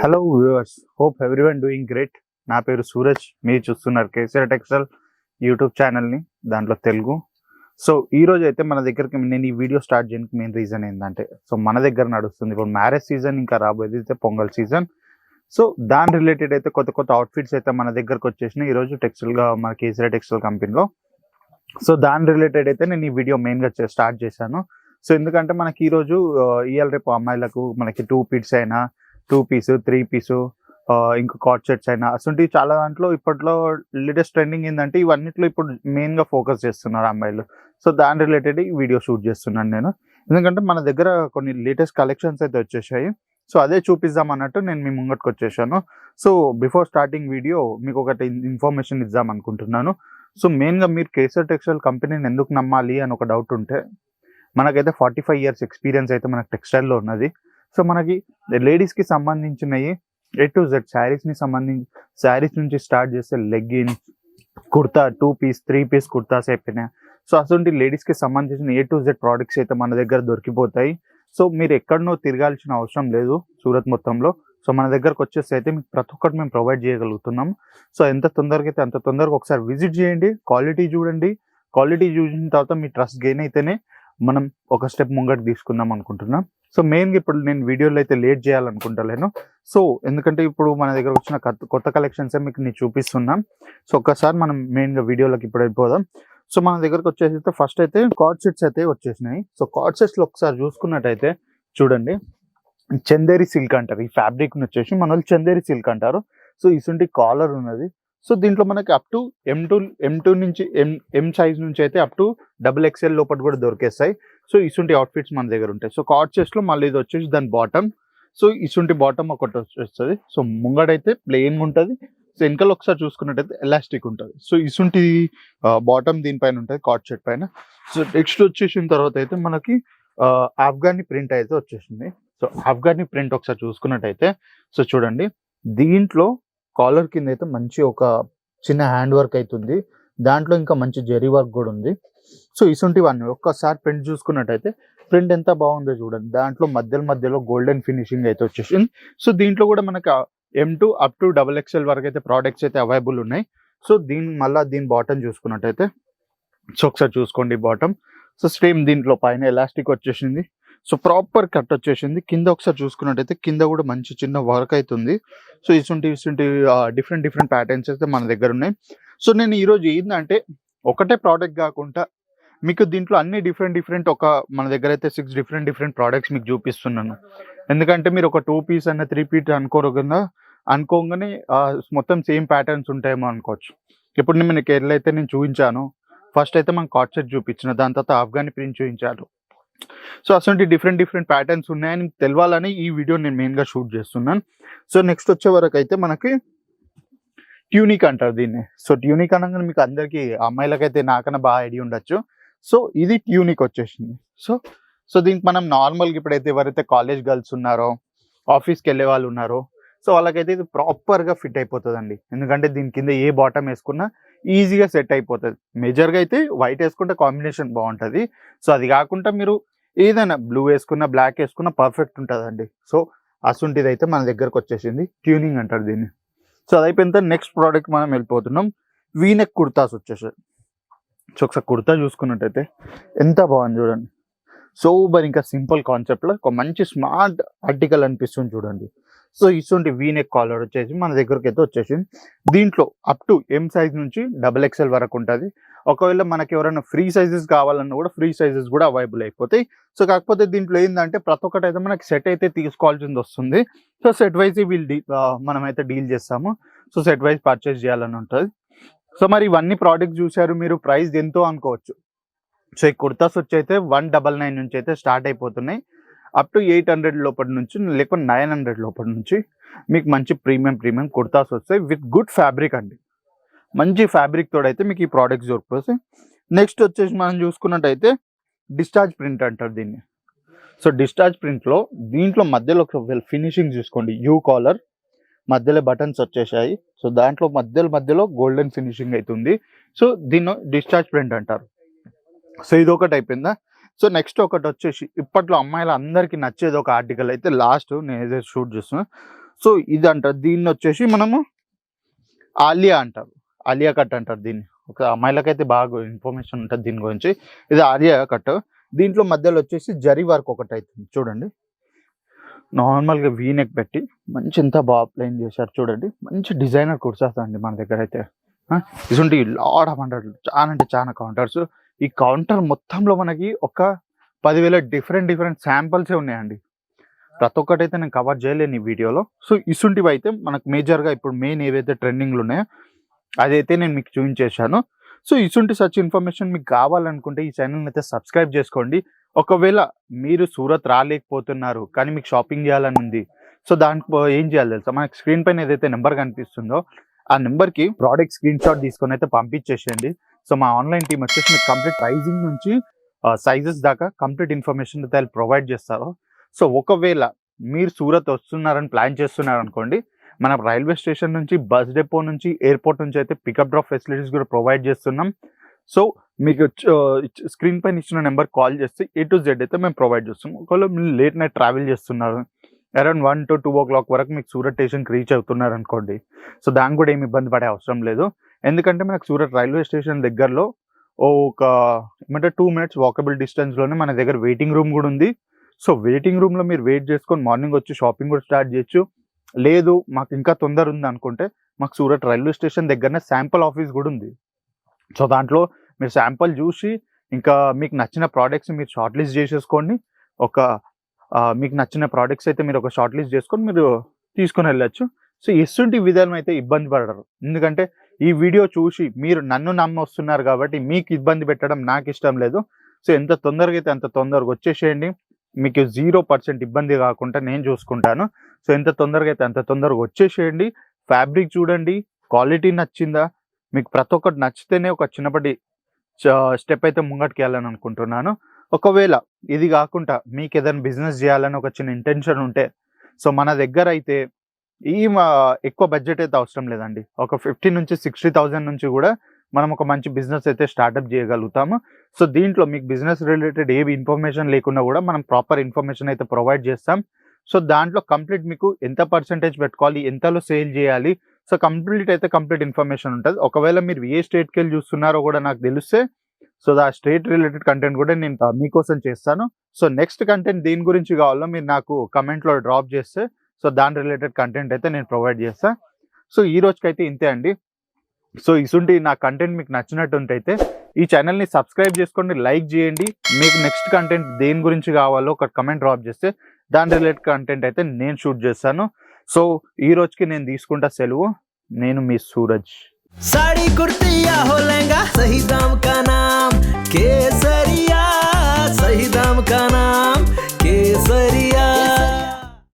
Hello viewers hope everyone doing great నా పేరు సూరజ్. మీరు చూస్తున్నారు కేసీఆర్ టెక్స్టైల్ యూట్యూబ్ ఛానల్ని దాంట్లో తెలుగు. సో ఈ రోజు అయితే మన దగ్గరికి నేను ఈ వీడియో స్టార్ట్ చేయడానికి మెయిన్ రీజన్ ఏంటంటే సో మన దగ్గర నడుస్తుంది. ఇప్పుడు మ్యారేజ్ సీజన్ ఇంకా రాబోయేది అయితే పొంగల్ సీజన్ సో దాని రిలేటెడ్ అయితే కొత్త కొత్త అవుట్ఫిట్స్ అయితే మన దగ్గరకు వచ్చేసినాయి. ఈరోజు టెక్స్టైల్గా మన కేసీఆర్ టెక్స్టైల్ కంపెనీలో సో దాని రిలేటెడ్ అయితే నేను ఈ వీడియో మెయిన్గా స్టార్ట్ చేశాను. సో ఎందుకంటే మనకి ఈరోజు uh, ఇవాళ రేపు అమ్మాయిలకు మనకి టూ పిట్స్ అయినా టూ పీస్ త్రీ పీసు ఇంకా కాట్ సెట్స్ అయినా. అసలు చాలా దాంట్లో ఇప్పట్లో లేటెస్ట్ ట్రెండింగ్ ఏంటంటే ఇవన్నిట్లో ఇప్పుడు మెయిన్గా ఫోకస్ చేస్తున్నారు అమ్మాయిలు. సో దాని రిలేటెడ్ ఈ వీడియో షూట్ చేస్తున్నాను నేను. ఎందుకంటే మన దగ్గర కొన్ని లేటెస్ట్ కలెక్షన్స్ అయితే వచ్చేసాయి. సో అదే చూపిద్దాం అన్నట్టు నేను మీ ముంగట్కి వచ్చేసాను. సో బిఫోర్ స్టార్టింగ్ వీడియో మీకు ఒకటి ఇన్ఫర్మేషన్ ఇద్దాం అనుకుంటున్నాను. సో మెయిన్గా మీరు కేసర్ టెక్స్టైల్ కంపెనీని ఎందుకు నమ్మాలి అని ఒక డౌట్ ఉంటే మనకైతే ఫార్టీ ఫైవ్ ఇయర్స్ ఎక్స్పీరియన్స్ అయితే మనకు టెక్స్టైల్లో ఉన్నది. సో మనకి లేడీస్కి సంబంధించినవి ఏ టు జెడ్ శారీస్ని సంబంధించి శారీస్ నుంచి స్టార్ట్ చేస్తే leggings kurta two piece three piece kurtas అయిపోయినాయి సో అటువంటి లేడీస్కి సంబంధించిన ఏ టు జెడ్ ప్రోడక్ట్స్ అయితే మన దగ్గర దొరికిపోతాయి. సో మీరు ఎక్కడనో తిరగాల్సిన అవసరం లేదు సూరత్ మొత్తంలో. సో మన దగ్గరకు వచ్చేసి అయితే మీకు ప్రతి ఒక్కటి మేము ప్రొవైడ్ చేయగలుగుతున్నాం. సో ఎంత తొందరగా అయితే అంత తొందరగా ఒకసారి విజిట్ చేయండి క్వాలిటీ చూడండి. క్వాలిటీ చూసిన తర్వాత మీ ట్రస్ట్ గెయిన్ అయితేనే మనం ఒక స్టెప్ ముంగట్ తీసుకుందాం అనుకుంటున్నాం. సో మెయిన్గా ఇప్పుడు నేను వీడియోలో అయితే లేట్ చేయాలనుకుంటలేను సో ఎందుకంటే ఇప్పుడు మన దగ్గర వచ్చిన కొత్త- కొత్త కలెక్షన్స్ మీకు నేను చూపిస్తున్నాం. సో ఒక్కసారి మనం మెయిన్గా వీడియోలోకి ఇప్పుడు అయిపోదాం. సో మన దగ్గరకు వచ్చేసి అయితే ఫస్ట్ అయితే కార్డ్ సెట్స్ అయితే వచ్చేసినాయి. సో కార్డ్ సెట్స్లో ఒకసారి చూసుకున్నట్టయితే చూడండి. చందేరి సిల్క్ అంటారు. ఈ ఫ్యాబ్రిక్ వచ్చేసి మన వాళ్ళు చందేరి సిల్క్ అంటారు. సో ఇసుంటి కాలర్ ఉన్నది. సో దీంట్లో మనకి up to M to M to నుంచి ఎం ఎం సైజ్ నుంచి అయితే అప్ టు డబుల్ ఎక్స్ఎల్ లోపల కూడా దొరికేస్తాయి. సో ఇసుంటి అవుట్ఫిట్స్ మన దగ్గర ఉంటాయి. సో కార్డ్ చెస్ట్లో మళ్ళీ ఇది వచ్చేసి దాని బాటమ్ సో ఇసుంటి బాటమ్ ఒకటి వచ్చేస్తుంది. సో ముంగడైతే ప్లెయిన్ ఉంటుంది. సో వెనకాల ఒకసారి చూసుకున్నట్టయితే ఎలాస్టిక్ ఉంటుంది. సో ఇసుంటి బాటమ్ దీనిపైన ఉంటుంది కార్డ్ షర్ట్ పైన. సో నెక్స్ట్ వచ్చేసిన తర్వాత అయితే మనకి ఆఫ్ఘానీ ప్రింట్ అయితే వచ్చేసింది. సో ఆఫ్ఘానీ ప్రింట్ ఒకసారి చూసుకున్నట్టయితే సో చూడండి. దీంట్లో కాలర్ కింద అయితే మంచి ఒక చిన్న హ్యాండ్ వర్క్ అవుతుంది దాంట్లో ఇంకా మంచి జెరీ వర్క్ కూడా ఉంది. సో ఇసుంటివన్నీ ఒక్కసారి ప్రింట్ చూసుకున్నట్టయితే ప్రింట్ ఎంత బాగుందో చూడండి. దాంట్లో మధ్యలో మధ్యలో గోల్డెన్ ఫినిషింగ్ అయితే వచ్చేసింది. సో దీంట్లో కూడా మనకి M to up to double XL వరకు అయితే ప్రోడక్ట్స్ అయితే అవైలబుల్ ఉన్నాయి. సో దీని మళ్ళీ దీని బాటమ్ చూసుకున్నట్టయితే సో ఒకసారి చూసుకోండి బాటమ్ సో సేమ్ దీంట్లో పైన ఎలాస్టిక్ వచ్చేసింది. సో ప్రాపర్ కట్ వచ్చేసింది. కింద ఒకసారి చూసుకున్నట్టయితే కింద కూడా మంచి చిన్న వర్క్ అవుతుంది సో ఇసుంటి ఇసుంటి డిఫరెంట్ డిఫరెంట్ ప్యాటర్న్స్ అయితే మన దగ్గర ఉన్నాయి. సో నేను ఈరోజు ఏంటంటే ఒకటే ప్రోడక్ట్ కాకుండా మీకు దీంట్లో అన్ని డిఫరెంట్ డిఫరెంట్ ఒక మన దగ్గర అయితే సిక్స్ డిఫరెంట్ డిఫరెంట్ ప్రోడక్ట్స్ మీకు చూపిస్తున్నాను. ఎందుకంటే మీరు ఒక టూ పీస్ అన్న త్రీ పీస్ అనుకోకుండా అనుకోగానే మొత్తం సేమ్ ప్యాటర్న్స్ ఉంటాయేమో అనుకోవచ్చు. ఇప్పుడు నేను మీకు అయితే నేను చూపించాను. ఫస్ట్ అయితే మనం కాట్ సెట్ చూపించిన దాని తర్వాత ఆఫ్ఘాని ప్రింట్ చూపించాను సో అసలు డిఫరెంట్ డిఫరెంట్ ప్యాటర్న్స్ ఉన్నాయని తెలవాలని ఈ వీడియో నేను మెయిన్గా షూట్ చేస్తున్నాను. సో నెక్స్ట్ వచ్చే వరకు అయితే మనకి ట్యూనిక్ అంటారు దీన్ని. సో ట్యూనిక్ అనగానే మీకు అందరికీ అమ్మాయిలకైతే నాకన్నా బాగా ఐడియా ఉండొచ్చు. సో ఇది ట్యూనిక్ వచ్చేసింది. సో సో దీనికి మనం నార్మల్గా ఇప్పుడైతే ఎవరైతే కాలేజ్ గర్ల్స్ ఉన్నారో ఆఫీస్కి వెళ్ళే వాళ్ళు ఉన్నారో సో వాళ్ళకైతే ఇది ప్రాపర్గా ఫిట్ అయిపోతుందండి. ఎందుకంటే దీని కింద ఏ బాటమ్ వేసుకున్నా ఈజీగా సెట్ అయిపోతుంది. మేజర్గా అయితే వైట్ వేసుకుంటే కాంబినేషన్ బాగుంటుంది. సో అది కాకుండా మీరు ఏదైనా బ్లూ వేసుకున్నా బ్లాక్ వేసుకున్నా పర్ఫెక్ట్ ఉంటుందండి. సో అసుంటిది అయితే మన దగ్గరకు వచ్చేసింది. ట్యూనింగ్ అంటారు దీన్ని. సో అది అయిపోయిన తర్వాత నెక్స్ట్ ప్రోడక్ట్ మనం వెళ్ళిపోతున్నాం. వీనెక్ కుర్తాస్ వచ్చేసాయి సో ఒకసారి కుర్తా చూసుకున్నట్టయితే ఎంత బాగుంది చూడండి. సూపర్ ఇంకా సింపుల్ కాన్సెప్ట్లో ఒక మంచి స్మార్ట్ ఆర్టికల్ అనిపిస్తుంది చూడండి. సో ఇటువంటి వీనెక్ కాలర్ వచ్చేసి మన దగ్గరికి అయితే వచ్చేసింది. దీంట్లో అప్ టు ఎం సైజ్ నుంచి డబల్ ఎక్స్ఎల్ వరకు ఉంటుంది. ఒకవేళ మనకి ఎవరైనా ఫ్రీ సైజెస్ కావాలన్నా కూడా ఫ్రీ సైజెస్ కూడా అవైలబుల్ అయిపోతాయి. సో కాకపోతే దీంట్లో ఏంటంటే ప్రతి ఒక్కటి అయితే మనకి సెట్ అయితే తీసుకోవాల్సింది వస్తుంది. సో సెట్ వైజ్ వీళ్ళు డీ మనమైతే డీల్ చేస్తాము. సో సెట్ వైజ్ పర్చేస్ చేయాలని ఉంటుంది. సో మరి ఇవన్నీ ప్రోడక్ట్స్ చూశారు మీరు ప్రైస్ ఎంతో అనుకోవచ్చు. సో ఈ కుర్తాస్ వచ్చి అయితే వన్ డబల్ నైన్ నుంచి అయితే స్టార్ట్ అయిపోతున్నాయి. అప్ టు ఎయిట్ హండ్రెడ్ లోపటి నుంచి లేకపోతే నైన్ హండ్రెడ్ లోపటి నుంచి మీకు మంచి ప్రీమియం ప్రీమియం కుర్తాస్ వస్తాయి. విత్ గుడ్ ఫ్యాబ్రిక్ అండి. మంచి ఫ్యాబ్రిక్ తోడైతే మీకు ఈ ప్రోడక్ట్స్ దొరుకుతుంది. నెక్స్ట్ వచ్చేసి మనం చూసుకున్నట్టయితే డిశ్చార్జ్ ప్రింట్ అంటారు దీన్ని. సో డిశ్చార్జ్ ప్రింట్లో దీంట్లో మధ్యలో ఒక ఫినిషింగ్ చూసుకోండి. యూ కాలర్ మధ్యలో బటన్స్ వచ్చేసాయి. సో దాంట్లో మధ్యలో మధ్యలో గోల్డెన్ ఫినిషింగ్ అవుతుంది సో దీన్ని డిశ్చార్జ్ ప్రింట్ అంటారు. సో ఇది ఒకటి అయిపోయిందా? సో నెక్స్ట్ ఒకటి వచ్చేసి ఇప్పట్లో అమ్మాయిలు అందరికీ నచ్చేది ఒక ఆర్టికల్ అయితే లాస్ట్ నేను ఏదైతే షూట్ చేస్తున్నా. సో ఇది అంటారు. దీన్ని వచ్చేసి మనము ఆలియా అంటారు. ఆలియా కట్ అంటారు దీన్ని. ఒక అమ్మాయిలకైతే బాగా ఇన్ఫర్మేషన్ ఉంటుంది దీని గురించి. ఇది ఆలియా కట్ దీంట్లో మధ్యలో వచ్చేసి జరీ వర్క్ ఒకటి అవుతుంది చూడండి నార్మల్గా వీనెక్ పెట్టి మంచి ఎంత బాగా ప్లెయిన్ చేశారు చూడండి. మంచి డిజైనర్ కుర్సాస్ అండి మన దగ్గర అయితే. ఇటువంటి లాడ్ ఆఫ్ హండ్రెడ్ చాలా అంటే చాలా కౌంటర్స్ ఈ కౌంటర్ మొత్తంలో మనకి ఒక పదివేల డిఫరెంట్ డిఫరెంట్ శాంపిల్సే ఉన్నాయండి. ప్రతి ఒక్కటైతే నేను కవర్ చేయలేను ఈ వీడియోలో సో ఇసుంటివి అయితే మనకు మేజర్గా ఇప్పుడు మెయిన్ ఏవైతే ట్రెండింగ్లు ఉన్నాయో అదైతే నేను మీకు చూపించేశాను సో ఇటువంటి సచ్ ఇన్ఫర్మేషన్ మీకు కావాలనుకుంటే ఈ ఛానల్ని అయితే సబ్స్క్రైబ్ చేసుకోండి. ఒకవేళ మీరు సూరత్ రాలేకపోతున్నారు కానీ మీకు షాపింగ్ చేయాలని ఉంది సో దానికి ఏం చేయాలి తెలుసా? మనకి స్క్రీన్ పైన ఏదైతే నెంబర్ కనిపిస్తుందో ఆ నెంబర్కి ప్రోడక్ట్ స్క్రీన్ షాట్ తీసుకొని అయితే పంపించేసేయండి. సో మా ఆన్లైన్ టీమ్ వచ్చేసి మీకు కంప్లీట్ ప్రైజింగ్ నుంచి సైజెస్ దాకా కంప్లీట్ ఇన్ఫర్మేషన్ అయితే ప్రొవైడ్ చేస్తారు. సో ఒకవేళ మీరు సూరత్ వస్తున్నారని ప్లాన్ చేస్తున్నారు అనుకోండి మన రైల్వే స్టేషన్ నుంచి బస్ డిపో నుంచి ఎయిర్పోర్ట్ నుంచి అయితే పికప్ డ్రాప్ ఫెసిలిటీస్ కూడా ప్రొవైడ్ చేస్తున్నాం. సో మీకు స్క్రీన్ పైన ఇచ్చిన నెంబర్ కాల్ చేస్తే ఏ టు జెడ్ అయితే మేము ప్రొవైడ్ చేస్తాం ఒకవేళ మీరు లేట్ నైట్ ట్రావెల్ చేస్తున్నారు around one to two o'clock వరకు మీకు సూరత్ స్టేషన్కి రీచ్ అవుతున్నారు అనుకోండి. సో దానికి కూడా ఏమి ఇబ్బంది పడే అవసరం లేదు. ఎందుకంటే మనకు సూరత్ రైల్వే స్టేషన్ దగ్గరలో ఒక ఏమంటే టూ మినిట్స్ వాకబుల్ డిస్టెన్స్లోనే మన దగ్గర వెయిటింగ్ రూమ్ కూడా ఉంది. సో వెయిటింగ్ రూమ్లో మీరు వెయిట్ చేసుకొని మార్నింగ్ వచ్చి షాపింగ్ కూడా స్టార్ట్ చేయొచ్చు. లేదు మాకు ఇంకా తొందర ఉంది అనుకుంటే మాకు సూరత్ రైల్వే స్టేషన్ దగ్గరనే శాంపుల్ ఆఫీస్ కూడా ఉంది. సో దాంట్లో మీరు శాంపుల్ చూసి ఇంకా మీకు నచ్చిన ప్రోడక్ట్స్ మీరు షార్ట్ లిస్ట్ చేసేసుకోండి. ఒక మీకు నచ్చిన ప్రోడక్ట్స్ అయితే మీరు ఒక షార్ట్ లిస్ట్ చేసుకొని మీరు తీసుకొని వెళ్ళచ్చు. సో ఎస్సుంటి విధానం అయితే ఇబ్బంది పడరు. ఎందుకంటే ఈ వీడియో చూసి మీరు నన్ను నమ్మి వస్తున్నారు కాబట్టి మీకు ఇబ్బంది పెట్టడం నాకు ఇష్టం లేదు. సో ఎంత తొందరగా అయితే అంత తొందరగా వచ్చేసేయండి. మీకు జీరో పర్సెంట్ ఇబ్బంది కాకుండా నేను చూసుకుంటాను. సో ఎంత తొందరగా అయితే అంత తొందరగా వచ్చేసేయండి. ఫ్యాబ్రిక్ చూడండి. క్వాలిటీ నచ్చిందా? మీకు ప్రతి ఒక్కటి నచ్చితేనే ఒక చిన్నప్పటి స్టెప్ అయితే ముంగటికి వెళ్ళాలని అనుకుంటున్నాను. ఒకవేళ ఇది కాకుండా మీకు ఏదైనా బిజినెస్ చేయాలని ఒక చిన్న ఇంటెన్షన్ ఉంటే సో మన దగ్గర అయితే ఈ ఎక్కువ బడ్జెట్ అయితే అవసరం లేదండి. ఒక ఫిఫ్టీ నుంచి సిక్స్టీ థౌజండ్ నుంచి కూడా మనం ఒక మంచి బిజినెస్ అయితే స్టార్టప్ చేయగలుగుతాము. సో దీంట్లో మీకు బిజినెస్ రిలేటెడ్ ఏ ఇన్ఫర్మేషన్ లేకున్నా కూడా మనం ప్రాపర్ ఇన్ఫర్మేషన్ అయితే ప్రొవైడ్ చేస్తాం. సో దాంట్లో కంప్లీట్ మీకు ఎంత పర్సంటేజ్ పెట్టుకోవాలి ఎంతలో సేల్ చేయాలి సో కంప్లీట్ అయితే కంప్లీట్ ఇన్ఫర్మేషన్ ఉంటుంది. ఒకవేళ మీరు ఏ స్టేట్కి వెళ్ళి చూస్తున్నారో కూడా నాకు తెలిస్తే సో ఆ స్టేట్ రిలేటెడ్ కంటెంట్ కూడా నేను మీకోసం చేస్తాను. సో నెక్స్ట్ కంటెంట్ దీని గురించి కావాలో మీరు నాకు కమెంట్లో డ్రాప్ చేస్తే సో దాని రిలేటెడ్ కంటెంట్ అయితే నేను ప్రొవైడ్ చేస్తాను సో ఈ రోజుకైతే ఇంతే అండి. సో ఇసుంటి నా కంటెంట్ మీకు నచ్చినట్టు అయితే ఈ ఛానల్ని సబ్స్క్రైబ్ చేసుకోండి లైక్ చేయండి మీకు నెక్స్ట్ కంటెంట్ దేని గురించి కావాలో ఒక కమెంట్ డ్రాప్ చేస్తే దాని రిలేటెడ్ కంటెంట్ అయితే నేను షూట్ చేస్తాను సో ఈ రోజుకి నేను తీసుకుంటా సెలవు నేను మీ సూరజ్ साड़ी कुर्ती या हो लहंगा सही दाम का नाम केसरिया सही दाम का नाम